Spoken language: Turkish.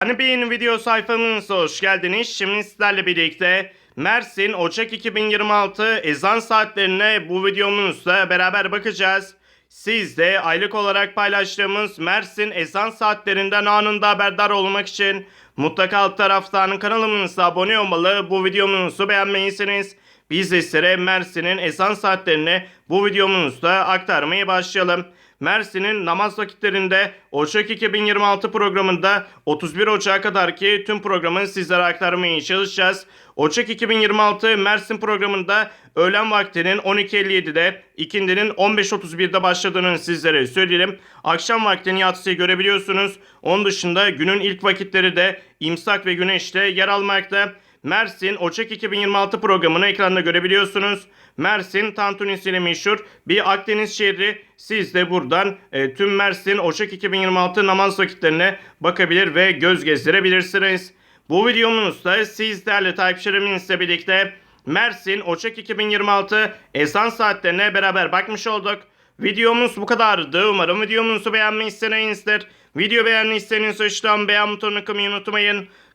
Hani bir video sayfamıza hoş geldiniz. Şimdi sizlerle birlikte Mersin Ocak 2026 ezan saatlerine bu videomuzla beraber bakacağız. Siz de aylık olarak paylaştığımız Mersin ezan saatlerinden anında haberdar olmak için mutlaka alt taraftan kanalımıza abone olmalı. Bu videomuzu beğenmelisiniz. Biz sizlere Mersin'in ezan saatlerini bu videomuzda aktarmaya başlayalım. Mersin'in namaz vakitlerinde Ocak 2026 programında 31 Ocak'a kadar ki tüm programı sizlere aktarmaya çalışacağız. Ocak 2026 Mersin programında öğlen vaktinin 12.57'de, ikindinin 15.31'de başladığını sizlere söyleyelim. Akşam vaktini yatsıyı görebiliyorsunuz. Onun dışında günün ilk vakitleri de imsak ve güneşte yer almakta. Mersin Ocak 2026 programını ekranda görebiliyorsunuz. Mersin tantunisiyle meşhur bir Akdeniz şehri. Siz de buradan e, tüm Mersin Ocak 2026 namaz vakitlerine bakabilir ve göz gezdirebilirsiniz. Bu videomuzda siz değerli takipçilerimizle birlikte Mersin Ocak 2026 ezan saatlerine beraber bakmış olduk. Videomuz bu kadardı. Umarım videomuzu beğenmişsinizdir. Video beğendiyseniz aşağıdan beğen butonunu kımayı unutmayın.